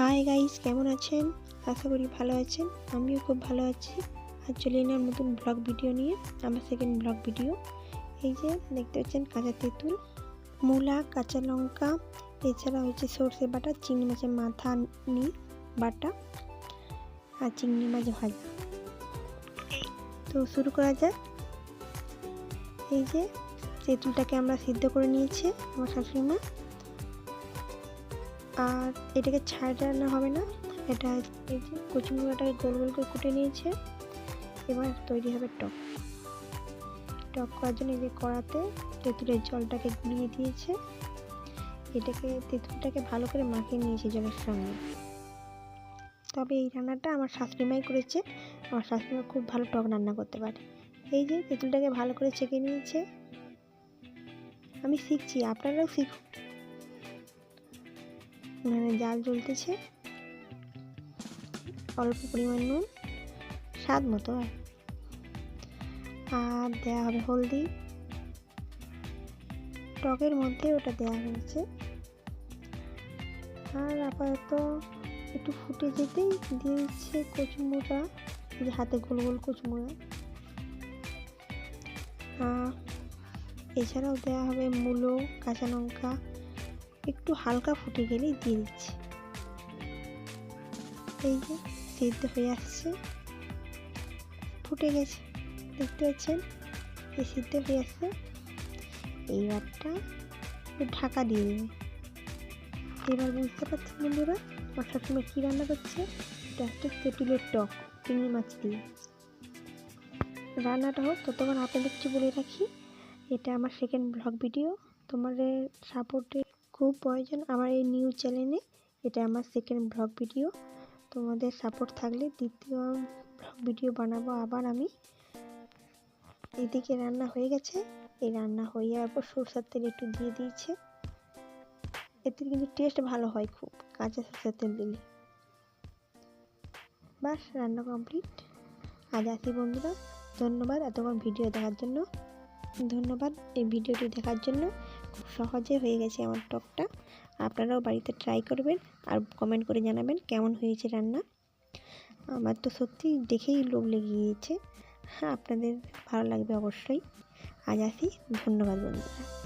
Hi guys কেমন আছেন? আশা করি ভালো আছেন। আমিও খুব ভালো আছি। আর চলে এলাম নতুন ব্লগ ভিডিও নিয়ে, আমার সেকেন্ড ব্লগ ভিডিও এই যে দেখতে পাচ্ছেন কাঁচা তেঁতুল, মূলা, কাঁচা লঙ্কা, এছাড়া হচ্ছে সর্ষে বাটা, চিংড়ি মাছের মাথা নি বাটা, আর চিংড়ি মাছ ভাজা। তো শুরু করা যাক। এই যে তেঁতুলটাকে আমরা সিদ্ধ করে নিয়েছি আমার শাশুড়ি মা আর এটাকে ছাড় রান্না হবে না। এটা এই যে কচুমুড়াটাকে গোল গোল করে কুটে নিয়েছে। এবার তৈরি হবে টক। টক করার জন্য এই যে কড়াতে তেঁতুলের জলটাকে গুলিয়ে দিয়েছে। এটাকে, তেঁতুলটাকে ভালো করে মাখিয়ে নিয়েছে জলের সঙ্গে। তবে এই রান্নাটা আমার শাশুড়িমাই করেছে। আমার শাশুড়িমা খুব ভালো টক রান্না করতে পারে। এই যে তেঁতুলটাকে ভালো করে ছেঁকে নিয়েছে। আমি শিখছি, আপনারাও শিখুন। মানে জাল জ্বলতেছে। অল্প পরিমাণ নুন, স্বাদ মতো আর। আর দেওয়া হবে হলদি। টকের মধ্যে ওটা দেওয়া হয়েছে। আর আপাতত একটু ফুটে যেতেই দিয়েছে কচুমোড়া যে হাতে গোল গোল কচুমোড়া এছাড়াও দেওয়া হবে মূলো, কাঁচা লঙ্কা একটু হালকা ফুটে গেলেই দিয়ে দিচ্ছি। এই যে, সিদ্ধ হয়ে আসছে। ফুটে গেছে, দেখতে পাচ্ছেন? এই সিদ্ধ হয়ে আসছে। এইবারটা ঢাকা দিয়ে দেবে এবার বুঝতে পারছেন বন্ধুরা, আমার সবসময় কী রান্না করছে? এটা হচ্ছে তেঁতুলের টক, চিংড়ি মাছ দিয়ে। রান্নাটা হোক, ততক্ষণ আপনাদের কিছু বলে রাখি। এটা আমার সেকেন্ড ব্লগ ভিডিও তোমাদের সাপোর্টের খুব প্রয়োজন আমার এই নিউজ চ্যানেলে এটা আমার সেকেন্ড ব্লগ ভিডিও তোমাদের সাপোর্ট থাকলে দ্বিতীয় ব্লগ ভিডিও বানাবো আবার আমি। এদিকে রান্না হয়ে গেছে। এই রান্না হয়ে যাওয়ার পর সরষের তেল একটু দিয়ে দিয়েছে। এতে কিন্তু টেস্ট ভালো হয় খুব, কাঁচা সরষের তেল দিলে। বাস রান্না কমপ্লিট আজ আসি বন্ধুরা, ধন্যবাদ এতক্ষণ ভিডিও দেখার জন্য। ধন্যবাদ এই ভিডিওটি দেখার জন্য। খুব সহজে হয়ে গেছে আমার টকটা। আপনারাও বাড়িতে ট্রাই করবেন আর কমেন্ট করে জানাবেন কেমন হয়েছে রান্না। আমার তো সত্যি দেখেই লোভ লেগে গিয়েছে। হ্যাঁ আপনাদের ভালো লাগবে অবশ্যই। আজ আসি, ধন্যবাদ বন্ধুরা।